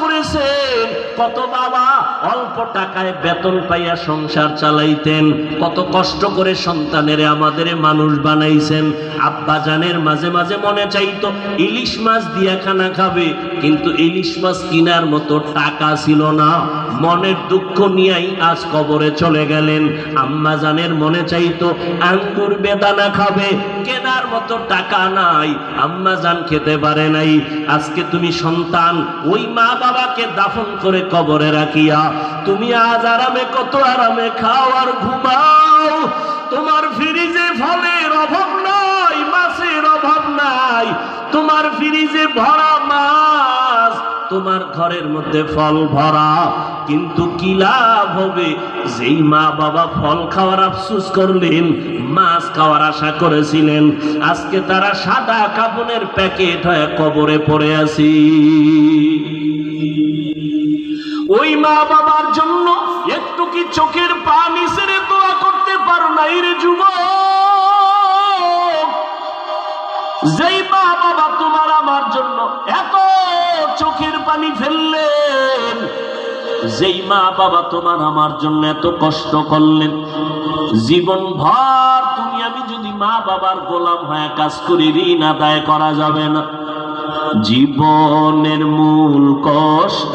করেছেন। কত বাবা অল্প টাকায় বেতন পাইয়া সংসার চালাইতেন। কত কষ্ট করে সন্তানের আমাদের মানুষ বানাইছেন। আব্বা জানের মাঝে মাঝে মনে চাইতো, ইলিশ মাছ দিয়া খানা খাবে। কিন্তু ইলিশ মাছ কিনার মতো টাকা ছিল না। মনের দুঃখ নিয়েই আজ কবরে চলে গেলেন। আম্মা জানের মনে চাইতো, আঙ্গুর বেদানা খাবে, কেনার মতো টাকা নাই। আম্মা জান খেতে পারে নাই। আজকে তুমি সন্তান, ওই মা বাবাকে দাফন করে কবরে রাখিয়া তুমি আজ আরামে, কত আরামে খাও আর ঘুমাও। তোমার ফ্রিজে ফলের অভাব নাই, মাছের অভাব নাই। তোমার ফ্রিজে ভরা মাছ, তোমার ঘরের মধ্যে ফল ভরা। কিন্তু কি লাভ হবে? যেই মা বাবা ফল খাওয়ার আফসুস করলেন, মাছ খাওয়ার আশা করেছিলেন। আজকে তারা সাদা কাপনের প্যাকেট হয়ে কবরে পড়ে আছি। ওই মা বাবার জন্য একটু কি চোখের পানি ছেড়ে দোয়া করতে পারো নাই রে যুবক? যেই মা বাবা তোমার আমার জন্য এত চোখের পানি ফেললেন, যেই মা বাবা তোমার আমার জন্য এত কষ্ট করলেন, জীবন ভর তুমি আমি যদি মা বাবার গোলাম হয়ে কাজ করি, ঋণ আদায় করা যাবে না। জীবনের মূল কষ্ট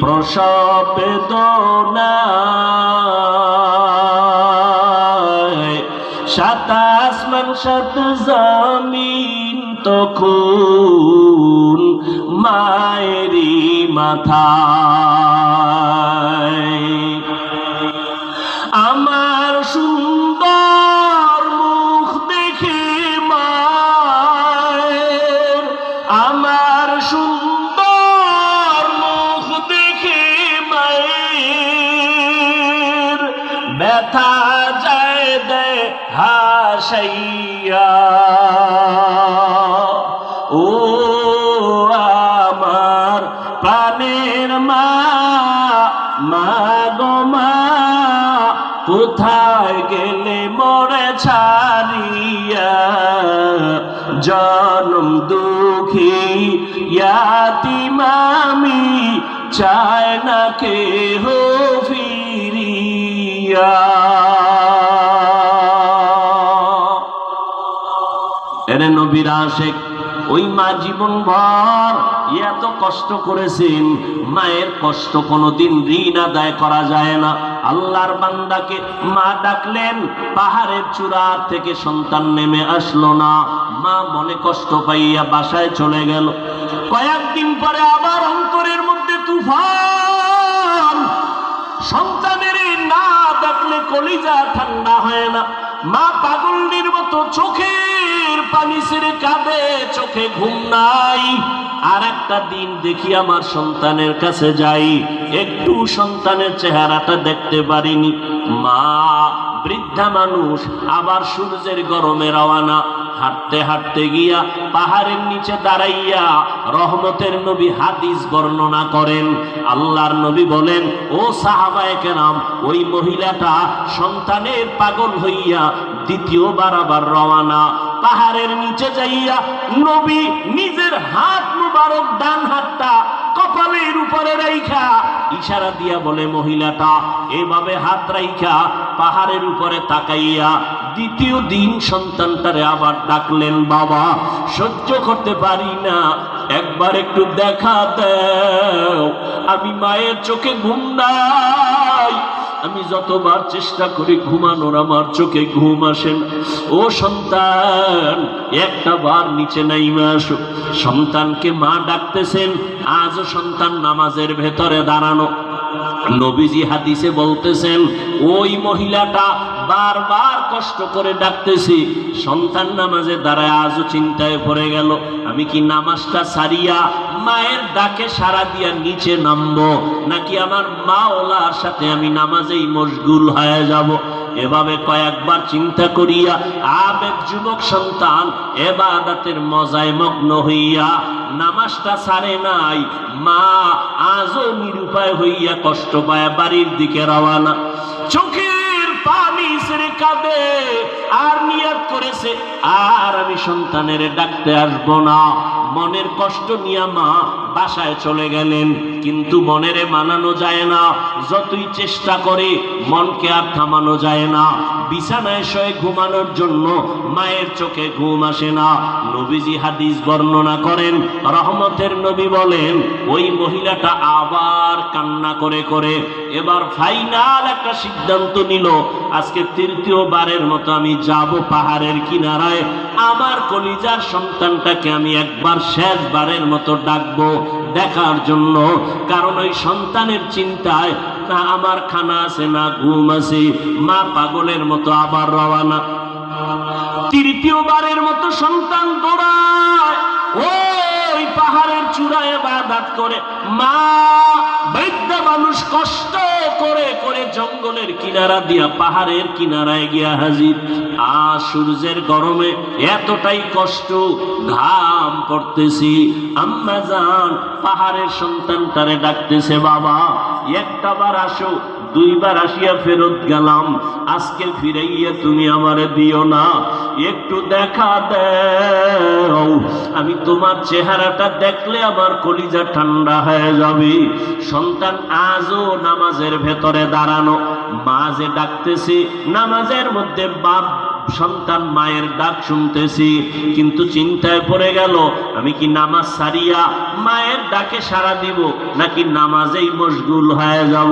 প্রসব সাত আসমান সাত জমিন তখন মায়েরি মাথায় হাসাইয়া ও আমার প্রাণের মা মা গো মা, কোথায় গেলে মরে ছাড়িয়া? জনম দুঃখী ইয়াতি মামি, চায় না কে হো ফিরিয়া। নবীর আশেক, ওই মা জীবন ভর এত কষ্ট করেছেন, মায়ের কষ্ট কোনোদিন ঋণ আদায় করা যায় না। আল্লাহর বান্দাকে মা ডাকলেন, পাহাড়ের চূড়া থেকে সন্তান নেমে আসলো না। মা মনে কষ্ট পাইয়া বাসায় চলে গেল। কয়েকদিন পরে আবার অন্তরের মধ্যে তুফান। সন্তানের না দেখলে কলিজা ঠান্ডা হয় না। মা পাগলনির মতো চোখের কাঁদে, চোখে ঘুম নাই। আর একটা দিন দেখি আমার সন্তানের কাছে যাই, একটু সন্তানের চেহারাটা দেখতে পারিনি। মা বৃদ্ধা মানুষ আবার সূর্যের গরমে রওয়ানা হাঁটতে হাঁটতে গিয়া পাহাড়ের নিচে দাঁড়াইয়া রহমতের নবী হাদিস বর্ণনা করেন। আল্লাহর নবী বলেন, ও সাহাবায়ে কেরাম, ওই মহিলাটা সন্তানের পাগল হইয়া দ্বিতীয়বার আবার রওয়ানা পাহাড়ের নিচে যাইয়া নবী নিজের হাত মুবারক ডান হাতটা কপালের উপরে রাইখা, ইশারা দিয়া বলে, মহিলাটা, এভাবে হাত রাইখা, পাহাড়ের উপরে তাকাইয়া দ্বিতীয় দিন সন্তানটারে আবার ডাকলেন, বাবা, সহ্য করতে পারি না, একবার একটু দেখা দেও, আমি মায়ের চোখে ঘুম নাই আমি যতবার চেষ্টা করি ঘুমানোর, আমার চোখে ঘুম আসেন ও সন্তান, একটা বার নিচে নাই আসো। সন্তানকে মা ডাকতেছেন, আজও সন্তান নামাজের ভেতরে দাঁড়ানো। নবীজি হাদিসে বলতেছেন, ওই মহিলাটা বারবার কষ্ট করে ডাকতেছি, সন্তান নামাজে দাঁড়ায় আজও চিন্তায় পড়ে গেল। আমি কি নামাজটা সারিয়া মায়ের ডাকে সারা দিয়া নিচে নামবো, নাকি আমার মা ওলার সাথে আমি নামাজেই মশগুল হয়ে যাব? এভাবে কয়েকবার চিন্তা করিয়া, আবেগ যুবক সন্তান, এবাদাতের মজায় মগ্ন হইয়া, নামাজটা ছাড়ে নাই, মা আজও নিরুপায় হইয়া কষ্ট পায়, বাড়ির দিকে রওয়ানা চোখের কাঁদে আর করেছে, আর আমি সন্তানের ডাকতে না। মনের কষ্ট নিয়ে মা বাসায় চলে গেলেন, কিন্তু মানানো যায় না। যতই চেষ্টা করে, মনকে আর থামানো যায় না। বিছানায় শয়ে ঘুমানোর জন্য মায়ের চোখে ঘুম আসে না। নবীজি হাদিস বর্ণনা করেন, রহমতের নবী বলেন, ওই মহিলাটা আবার কান্না করে করে এবার ফাইনাল একটা সিদ্ধান্ত নিল। আজকে তৃতীয় বারের মতো আমি যাব পাহাড়ের কিনারায়। আমার কলিজার সন্তানটাকে আমি একবার শেষবারের মতো ডাকবো দেখার জন্য। কারণ ওই সন্তানের চিন্তায় না আমার খানা আছে, না ঘুম আছে, মা পাগলের মতো আবার রওয়ানা তৃতীয়বারের মতো সন্তান দৌড়ায়। ওই চূড়ায় বাদাত করে, মা বৈদ্য মানুষ কষ্ট করে করে জঙ্গলের কিনারা দিয়া, পাহাড়ের কিনারায় গিয়া হাজির। আর সূর্যের গরমে এতটাই কষ্ট, ঘাম পড়তেছি। আম্মা যান পাহাড়ের সন্তানটারে ডাকতেছে, বাবা, একটা বার আসো, দুইবার আসিয়া ফেরত গেলাম। আজকে ফিরাইয়া তুমি আমারে দিও না। একটু দেখা দেও। আমি তোমার চেহারাটা দেখলে আমার কলিজা ঠান্ডা হয়ে যাবে। সন্তান আজও নামাজের ভেতরে দাঁড়ানো। মা যে ডাকতেছি, নামাজের মধ্যে বাপ, সন্তান মায়ের ডাক শুনতেছি, কিন্তু চিন্তায় পড়ে গেল, আমি কি নামাজ সারিয়া মায়ের ডাকে সাড়া দিব, নাকি নামাজেই মশগুল হয়ে যাব?